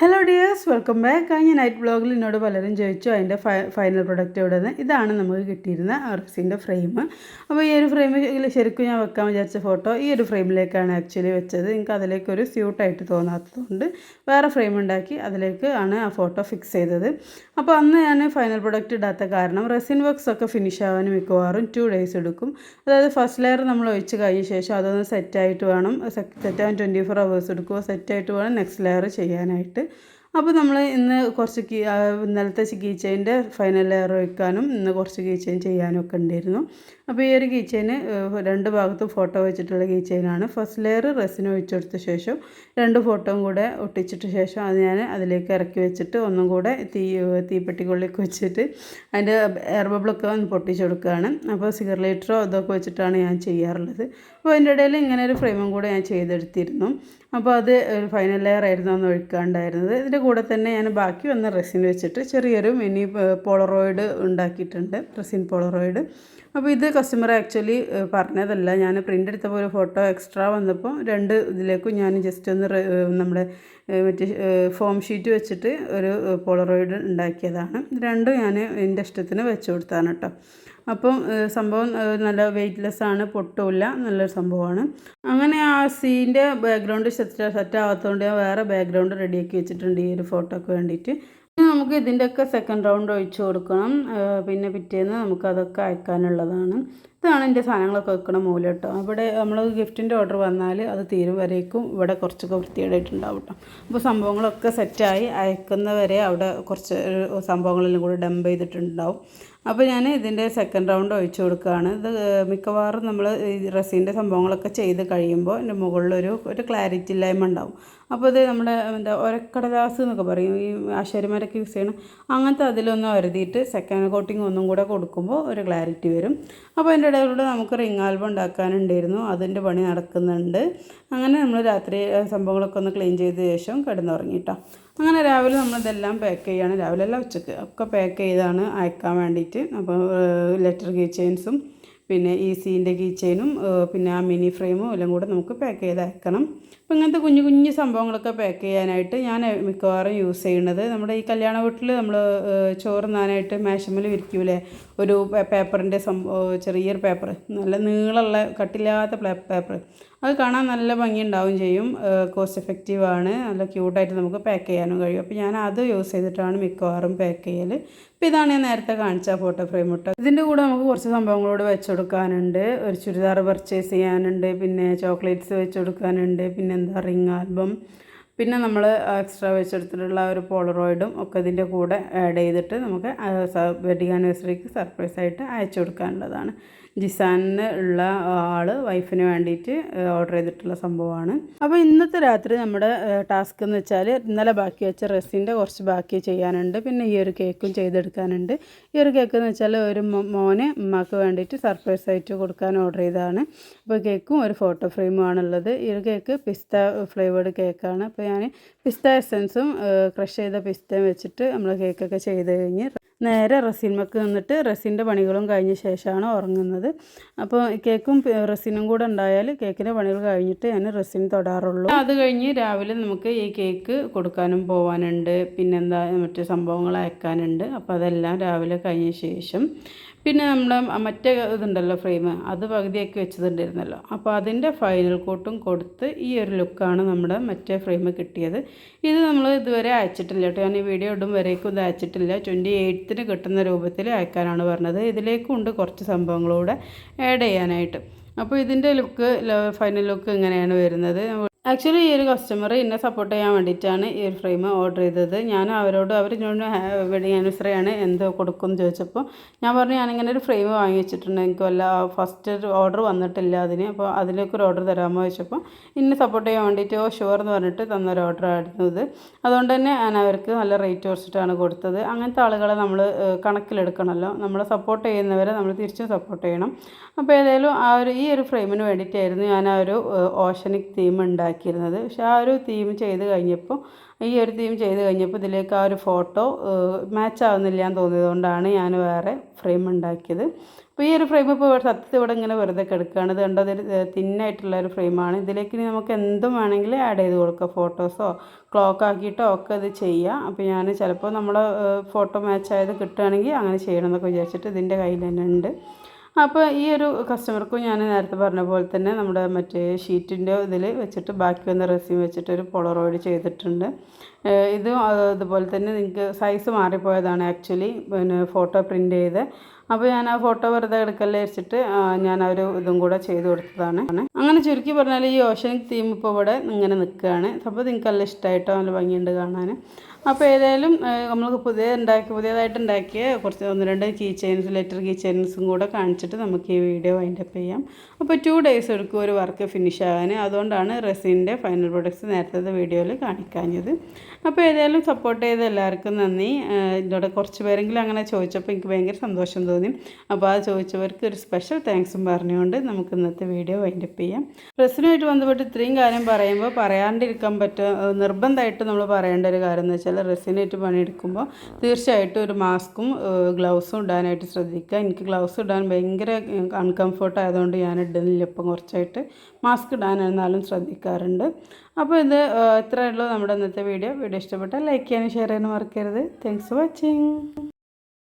Hello dears welcome back കഴിഞ്ഞ night ബ്ലോഗിൽ എന്നോട് പലരും ചോദിച്ചു അതിന്റെ ഫൈനൽ പ്രൊഡക്റ്റ് എവിടെ നിന്ന് ഇതാണ് നമുക്ക് കിട്ടിയിരുന്ന അർസിന്റെ ഫ്രെയിം അപ്പോൾ ഈ ഒരു ഫ്രെയിമിൽ ശരിക്കും ഞാൻ വെക്കാൻ വിചാരിച്ച ഫോട്ടോ ഈ ഒരു ഫ്രെയിമിലേക്കാണ് ആക്ച്വലി വെച്ചത്. എനിക്ക് അതിലേക്ക് ഒരു സ്യൂട്ടായിട്ട് തോന്നാത്തതുകൊണ്ട് വേറെ ഫ്രെയിം ഉണ്ടാക്കി അതിലേക്ക് ആണ് ആ ഫോട്ടോ ഫിക്സ് ചെയ്തത്. അപ്പോൾ അന്ന് ഞാൻ ഫൈനൽ പ്രൊഡക്റ്റ് ഇടാത്ത കാരണം റെസിൻ വർക്ക്സ് ഒക്കെ ഫിനിഷ് ആവാൻ മിക്കവാറും ടു ഡേയ്സ് എടുക്കും. അതായത് ഫസ്റ്റ് ലെയർ നമ്മൾ ഒഴിച്ച് കഴിഞ്ഞ ശേഷം അതൊന്ന് സെറ്റായിട്ട് വേണം. സെറ്റ് ആവാൻ ട്വന്റി ഫോർ അവേഴ്സ് എടുക്കുമോ സെറ്റായിട്ട് വേണം നെക്സ്റ്റ് ലെയർ ചെയ്യാനായിട്ട്. അപ്പോൾ നമ്മൾ ഇന്ന് കുറച്ച് കീ ഇന്നലത്തെ കീ ചെയിന്റെ ഫൈനൽ ലെയർ വയ്ക്കാനും ഇന്ന് കുറച്ച് കീ ചെയിൻ ചെയ്യാനും ഒക്കെ ഉണ്ടായിരുന്നു. അപ്പോൾ ഈ ഒരു കീ ചെയിന് രണ്ട് ഭാഗത്തും ഫോട്ടോ വെച്ചിട്ടുള്ള കീ ചെയിനാണ് ഫസ്റ്റ് ലെയർ റെസിന് ഒഴിച്ചെടുത്ത ശേഷം രണ്ട് ഫോട്ടോയും കൂടെ ഒട്ടിച്ചിട്ട് ശേഷം അത് ഞാൻ അതിലേക്ക് ഇറക്കി വെച്ചിട്ട് ഒന്നും കൂടെ തീ തീപ്പെട്ടിക്കുള്ളിലേക്ക് വെച്ചിട്ട് അതിന്റെ എയർ ബബിളൊക്കെ ഒന്ന് പൊട്ടിച്ചെടുക്കുകയാണ് അപ്പോൾ സിഗർലേറ്ററോ അതൊക്കെ വെച്ചിട്ടാണ് ഞാൻ ചെയ്യാറുള്ളത്. അപ്പോൾ അതിന്റെ ഇടയിൽ ഇങ്ങനെ ഒരു ഫ്രെയിമും കൂടെ ഞാൻ ചെയ്തെടുത്തിരുന്നു. അപ്പോൾ അത് ഒരു ഫൈനൽ ലെയർ ആയിരുന്നു അന്ന് ഒഴിക്കാണ്ടായിരുന്നത്. ഇതിന്റെ കൂടെ തന്നെ ഞാൻ ബാക്കി വന്ന റെസിൻ വെച്ചിട്ട് ചെറിയൊരു മിനി പോളറോയിഡ് ഉണ്ടാക്കിയിട്ടുണ്ട്. റെസിൻ പോളറോയിഡ് അപ്പോൾ ഇത് കസ്റ്റമർ ആക്ച്വലി പറഞ്ഞതല്ല. ഞാൻ പ്രിന്റ് എടുത്തപ്പോൾ ഒരു ഫോട്ടോ എക്സ്ട്രാ വന്നപ്പോൾ രണ്ട് ഇതിലേക്കും ഞാൻ ജസ്റ്റ് ഒന്ന് നമ്മുടെ മറ്റേ ഫോം ഷീറ്റ് വെച്ചിട്ട് ഒരു പോളറോയിഡ് ഉണ്ടാക്കിയതാണ്. രണ്ടും ഞാൻ എന്റെ ഇഷ്ടത്തിന് വെച്ച് കൊടുത്താണ് കേട്ടോ. അപ്പം സംഭവം നല്ല വെയ്റ്റ്ലെസ് ആണ് പൊട്ടില്ല നല്ലൊരു സംഭവമാണ്. അങ്ങനെ ആ സീന്റെ ബാക്ക്ഗ്രൗണ്ട് സെറ്റ് സെറ്റ് ആവാത്തതുകൊണ്ട് ഞാൻ വേറെ ബാക്ക്ഗ്രൗണ്ട് റെഡിയാക്കി വെച്ചിട്ടുണ്ട് ഈ ഒരു ഫോട്ടോക്ക് വേണ്ടിയിട്ട്. നമുക്ക് ഇതിന്റെയൊക്കെ സെക്കൻഡ് റൗണ്ട് ഒഴിച്ച് കൊടുക്കണം. പിന്നെ പിറ്റേന്ന് നമുക്കതൊക്കെ അയക്കാനുള്ളതാണ്. ഇതാണ് എന്റെ സാധനങ്ങളൊക്കെ വെക്കണ മൂല കേട്ടോ. അവിടെ നമ്മൾ ഗിഫ്റ്റിന്റെ ഓർഡർ വന്നാൽ അത് തീരും വരേക്കും ഇവിടെ കുറച്ചൊക്കെ വൃത്തികേടായിട്ടുണ്ടാവും കേട്ടോ. അപ്പോൾ സംഭവങ്ങളൊക്കെ സെറ്റായി അയക്കുന്നവരെ അവിടെ കുറച്ച് സംഭവങ്ങളെല്ലാം കൂടി ഡംപ് ചെയ്തിട്ടുണ്ടാവും. അപ്പോൾ ഞാൻ ഇതിന്റെ സെക്കൻഡ് റൗണ്ട് ഒഴിച്ച് കൊടുക്കുകയാണ്. ഇത് മിക്കവാറും നമ്മൾ ഈ റെസിന്റെ സംഭവങ്ങളൊക്കെ ചെയ്ത് കഴിയുമ്പോൾ എന്റെ മുകളിലൊരു ഒരു ക്ലാരിറ്റി ഇല്ലായ്മ ഉണ്ടാവും. അപ്പോൾ ഇത് നമ്മുടെ എന്താ ഒരക്കടലാസ് എന്നൊക്കെ പറയും. ഈ ആശാരിമാരൊക്കെ യൂസ് ചെയ്യണം. അങ്ങനത്തെ അതിലൊന്ന് വരുതിയിട്ട് സെക്കൻഡ് കോട്ടിങ് ഒന്നും കൂടെ കൊടുക്കുമ്പോൾ ഒരു ക്ലാരിറ്റി വരും. അപ്പോൾ അതിന്റെ ഇടയിലൂടെ നമുക്ക് റിംഗ് ആൽബം ഉണ്ടാക്കാനുണ്ടായിരുന്നു. അതിന്റെ പണി നടക്കുന്നുണ്ട്. അങ്ങനെ നമ്മൾ രാത്രി സംഭവങ്ങളൊക്കെ ഒന്ന് ക്ലീൻ ചെയ്ത ശേഷം കിടന്നുറങ്ങിയിട്ടോ അങ്ങനെ രാവിലെ നമ്മളിതെല്ലാം പാക്ക് ചെയ്യുകയാണ് രാവിലെ എല്ലാം ഉച്ചയ്ക്ക് ഒക്കെ പാക്ക് ചെയ്താണ് അയക്കാൻ വേണ്ടിയിട്ട്. അപ്പോൾ ലെറ്റർ കീ ചെയിൻസും പിന്നെ ഈ സീന്റെ കീ ചെയിനും പിന്നെ ആ മിനി ഫ്രെയിമും എല്ലാം കൂടെ നമുക്ക് പാക്ക് ചെയ്ത് അയക്കണം അപ്പോൾ ഇങ്ങനത്തെ കുഞ്ഞു കുഞ്ഞു സംഭവങ്ങളൊക്കെ പാക്ക് ചെയ്യാനായിട്ട് ഞാൻ മിക്കവാറും യൂസ് ചെയ്യുന്നത് നമ്മുടെ ഈ കല്യാണ വീട്ടിൽ നമ്മൾ ചോറ് നാനായിട്ട് മേശമ്മൽ വിരിക്കൂലേ? ഒരു പേപ്പറിന്റെ സംഭവം ചെറിയൊരു പേപ്പർ നല്ല നീളമുള്ള കട്ടില്ലാത്ത പേപ്പർ അത് കാണാൻ നല്ല ഭംഗി ഉണ്ടാവും ചെയ്യും കോസ്റ്റ് എഫക്റ്റീവ് ആണ്. നല്ല ക്യൂട്ടായിട്ട് നമുക്ക് പാക്ക് ചെയ്യാനും കഴിയും. അപ്പോൾ ഞാൻ അത് യൂസ് ചെയ്തിട്ടാണ് മിക്കവാറും പാക്ക് ചെയ്യൽ അപ്പോൾ ഇതാണ് ഞാൻ നേരത്തെ കാണിച്ച ഫോട്ടോ ഫ്രെയിം ഇട്ട് ഇതിന്റെ കൂടെ നമുക്ക് കുറച്ച് സംഭവങ്ങളോട് വെച്ച് കൊടുക്കാനുണ്ട്. ഒരു ചുരിദാർ പർച്ചേസ് ചെയ്യാനുണ്ട്. പിന്നെ ചോക്ലേറ്റ്സ് വെച്ച് കൊടുക്കാനുണ്ട് പിന്നെ എന്താ റിങ് ആൽബം പിന്നെ നമ്മൾ എക്സ്ട്രാ വെച്ചെടുത്തിട്ടുള്ള ഒരു പോളറോയിഡും ഒക്കെ ഇതിന്റെ കൂടെ ആഡ് ചെയ്തിട്ട് നമുക്ക് വെഡിങ് ആനിവേഴ്സറിക്ക് സർപ്രൈസ് ആയിട്ട് അയച്ചു കൊടുക്കാനുള്ളതാണ് ജിസാനിന് ഉള്ള ആൾ വൈഫിന് വേണ്ടിയിട്ട് ഓർഡർ ചെയ്തിട്ടുള്ള സംഭവമാണ്. അപ്പോൾ ഇന്നത്തെ രാത്രി നമ്മുടെ ടാസ്ക് എന്ന് വെച്ചാൽ ഇന്നലെ ബാക്കി വെച്ച റെസിന്റെ കുറച്ച് ബാക്കി ചെയ്യാനുണ്ട്. പിന്നെ ഈ ഒരു കേക്കും ചെയ്തെടുക്കാനുണ്ട്. ഈ ഒരു കേക്ക് എന്ന് വെച്ചാൽ ഒരു മോന് ഉമ്മാക്ക് വേണ്ടിയിട്ട് സർപ്രൈസ് ആയിട്ട് കൊടുക്കാൻ ഓർഡർ ചെയ്തതാണ്. അപ്പോൾ കേക്കും ഒരു ഫോട്ടോ ഫ്രെയിമും ആണുള്ളത്. ഈ ഒരു കേക്ക് പിസ്ത ഫ്ലേവേഡ് കേക്കാണ് അപ്പോൾ ഞാൻ പിസ്ത എസൻസും ക്രഷ് ചെയ്ത പിസ്തയും വെച്ചിട്ട് നമ്മൾ കേക്കൊക്കെ ചെയ്ത് കഴിഞ്ഞ് നേരെ റസിൻമക്ക് നിന്നിട്ട് റസിന്റെ പണികളും കഴിഞ്ഞ ശേഷമാണ് ഉറങ്ങുന്നത്. അപ്പോൾ കേക്കും റസിനും കൂടെ ഉണ്ടായാൽ കേക്കിന്റെ പണികൾ കഴിഞ്ഞിട്ട് ഞാൻ റസിൻ തൊടാറുള്ളൂ. അത് കഴിഞ്ഞ് രാവിലെ നമുക്ക് ഈ കേക്ക് കൊടുക്കാനും പോകാനുണ്ട് പിന്നെന്താ മറ്റു സംഭവങ്ങൾ അയക്കാനുണ്ട്. അപ്പോൾ അതെല്ലാം രാവിലെ കഴിഞ്ഞ ശേഷം പിന്നെ നമ്മുടെ മറ്റേ ഇതുണ്ടല്ലോ ഫ്രെയിം അത് പകുതിയാക്കി വെച്ചതുണ്ടായിരുന്നല്ലോ. അപ്പോൾ അതിന്റെ ഫൈനൽ കോട്ടും കൊടുത്ത് ഈ ഒരു ലുക്കാണ് നമ്മുടെ മറ്റേ ഫ്രെയിം കിട്ടിയത്. ഇത് നമ്മൾ ഇതുവരെ അയച്ചിട്ടില്ല കേട്ടോ. ഞാൻ ഈ വീഡിയോ ഇടും വരേക്കും ഇത് അയച്ചിട്ടില്ല. ട്വന്റി എയ്ത്തിന് കിട്ടുന്ന രൂപത്തിൽ അയക്കാനാണ് പറഞ്ഞത്. ഇതിലേക്കും ഉണ്ട് കുറച്ച് സംഭവങ്ങളൂടെ ആഡ് ചെയ്യാനായിട്ട്. അപ്പോൾ ഇതിന്റെ ലുക്ക് ഫൈനൽ ലുക്ക് ഇങ്ങനെയാണ് വരുന്നത്. ആക്ച്വലി ഈ ഒരു കസ്റ്റമർ എന്നെ സപ്പോർട്ട് ചെയ്യാൻ വേണ്ടിയിട്ടാണ് ഈ ഒരു ഫ്രെയിം ഓർഡർ ചെയ്തത്. ഞാൻ അവരോട് അവർ ഞാൻ വെഡിങ് ആനിവേഴ്സറി ആണ് എന്ത് കൊടുക്കും ചോദിച്ചപ്പോൾ ഞാൻ പറഞ്ഞു ഞാനിങ്ങനെ ഒരു ഫ്രെയിം വാങ്ങി വെച്ചിട്ടുണ്ട്. എനിക്ക് വല്ല ഫസ്റ്റ് ഓർഡർ വന്നിട്ടില്ല അതിന്. അപ്പോൾ അതിലേക്ക് ഒരു ഓർഡർ തരാമോ? ചോദിച്ചപ്പോൾ ഇന്നെ സപ്പോർട്ട് ചെയ്യാൻ വേണ്ടിയിട്ട് ഓ ഷുവർ എന്ന് പറഞ്ഞിട്ട് തന്നൊരു ഓർഡർ ആയിരുന്നു ഇത്. അതുകൊണ്ട് തന്നെ ഞാൻ അവർക്ക് നല്ല റേറ്റ് കുറച്ചിട്ടാണ് കൊടുത്തത്. അങ്ങനത്തെ ആളുകളെ നമ്മൾ കണക്കിലെടുക്കണമല്ലോ. നമ്മളെ സപ്പോർട്ട് ചെയ്യുന്നവരെ നമ്മൾ തിരിച്ചും സപ്പോർട്ട് ചെയ്യണം. അപ്പോൾ ഏതായാലും ആ ഒരു ഈ ഒരു ഫ്രെയിമിന് വേണ്ടിയിട്ടായിരുന്നു ഞാൻ ആ ഒരു ഓഷനിക് തീം ഉണ്ടാക്കിയിരുന്നത്. പക്ഷേ ആ ഒരു തീം ചെയ്ത് കഴിഞ്ഞപ്പോൾ ഈ ഒരു തീം ചെയ്ത് കഴിഞ്ഞപ്പോൾ ഇതിലേക്ക് ആ ഒരു ഫോട്ടോ മാച്ച് ആവുന്നില്ല എന്ന് തോന്നിയതുകൊണ്ടാണ് ഞാൻ വേറെ ഫ്രെയിം ഉണ്ടാക്കിയത്. അപ്പോൾ ഈ ഒരു ഫ്രെയിം ഇപ്പോൾ സത്യത്തിൽ ഇവിടെ ഇങ്ങനെ വെറുതെ കിടക്കുകയാണ്. ഇത് കണ്ടോ? അതൊരു തിന്നായിട്ടുള്ള ഒരു ഫ്രെയിമാണ് ഇതിലേക്ക് ഇനി നമുക്ക് എന്തും വേണമെങ്കിൽ ആഡ് ചെയ്ത് കൊടുക്കാം. ഫോട്ടോസോ ക്ലോക്ക് ആക്കിയിട്ടോ ഒക്കെ ഇത് ചെയ്യാം. അപ്പോൾ ഞാൻ ചിലപ്പോൾ നമ്മൾ ഫോട്ടോ മാച്ച് ആയത് കിട്ടുകയാണെങ്കിൽ അങ്ങനെ ചെയ്യണം എന്നൊക്കെ വിചാരിച്ചിട്ട് ഇതിന്റെ കയ്യിൽ തന്നെ ഉണ്ട്. അപ്പോൾ ഈ ഒരു കസ്റ്റമർക്കും ഞാൻ നേരത്തെ പറഞ്ഞ പോലെ തന്നെ നമ്മുടെ മറ്റേ ഷീറ്റിന്റെ ഇതിൽ വെച്ചിട്ട് ബാക്കി വന്ന റെസ്യൂം വെച്ചിട്ട് ഒരു പോളറോയിഡ് ചെയ്തിട്ടുണ്ട്. ഇത് അതുപോലെ തന്നെ നിങ്ങൾക്ക് സൈസ് മാറിപ്പോയതാണ് ആക്ച്വലി പിന്നെ ഫോട്ടോ പ്രിന്റ് ചെയ്ത്. അപ്പോൾ ഞാൻ ആ ഫോട്ടോ വെറുതെ എടുക്കല്ലേ വെച്ചിട്ട് ഞാൻ ആ ഒരു ഇതും കൂടെ ചെയ്ത് കൊടുത്തതാണ്. അങ്ങനെ ചുരുക്കി പറഞ്ഞാൽ ഈ ഓഷനിക് തീം ഇപ്പോൾ ഇവിടെ ഇങ്ങനെ നിൽക്കുകയാണ്. അപ്പോൾ നിങ്ങൾക്ക് നല്ല ഇഷ്ടമായിട്ടോ നല്ല ഭംഗിയുണ്ട് കാണാൻ അപ്പോൾ ഏതായാലും നമ്മൾ പുതിയ ഉണ്ടാക്കി പുതിയതായിട്ട് ഉണ്ടാക്കിയ കുറച്ച് ഒന്ന് രണ്ട് കീ ചെയിൻസ് ലെറ്റർ കീ ചെയിൻസും കൂടെ കാണിച്ചിട്ട് നമുക്ക് ഈ വീഡിയോ വൈൻഡ് അപ്പ് ചെയ്യാം. അപ്പോൾ ടു ഡേയ്സ് എടുക്കും ഒരു വർക്ക് ഫിനിഷ് ആകാൻ അതുകൊണ്ടാണ് റെസിന്റെ ഫൈനൽ പ്രൊഡക്ട്സ് നേരത്തെ വീഡിയോയിൽ കാണിക്കാഞ്ഞത്. അപ്പോൾ ഏതായാലും സപ്പോർട്ട് ചെയ്ത എല്ലാവർക്കും നന്ദി. ഇതോടെ കുറച്ച് പേരെങ്കിലും അങ്ങനെ ചോദിച്ചപ്പോൾ എനിക്ക് ഭയങ്കര സന്തോഷം തോന്നി. അപ്പോൾ ആ ചോദിച്ചവർക്ക് ഒരു സ്പെഷ്യൽ താങ്ക്സും പറഞ്ഞുകൊണ്ട് നമുക്ക് ഇന്നത്തെ വീഡിയോ വൈൻഡ് അപ്പ് ചെയ്യാം. റെസിനുമായിട്ട് ബന്ധപ്പെട്ട് ഇത്രയും കാര്യം പറയുമ്പോൾ പറയാണ്ടിരിക്കാൻ പറ്റുക നിർബന്ധമായിട്ട് നമ്മൾ പറയേണ്ട ഒരു കാര്യം എന്ന് വെച്ചാൽ റെസിനായിട്ട് പണിയെടുക്കുമ്പോൾ തീർച്ചയായിട്ടും ഒരു മാസ്കും ഗ്ലൗസും ഇടാനായിട്ട് ശ്രദ്ധിക്കുക. എനിക്ക് ഗ്ലൗസ് ഇടാൻ ഭയങ്കര അൺകംഫർട്ട് ആയതുകൊണ്ട് ഞാൻ ഇടുന്നില്ല. ഇപ്പം കുറച്ചായിട്ട് മാസ്ക് ഇടാനായിരുന്നാലും ശ്രദ്ധിക്കാറുണ്ട്. അപ്പോൾ ഇത് ഇത്രയേ ഉള്ളൂ നമ്മുടെ ഇന്നത്തെ വീഡിയോ. വീഡിയോ ഇഷ്ടപ്പെട്ടാൽ ലൈക്ക് ചെയ്യാനും ഷെയർ ചെയ്യാനും മറക്കരുത്. Thanks for watching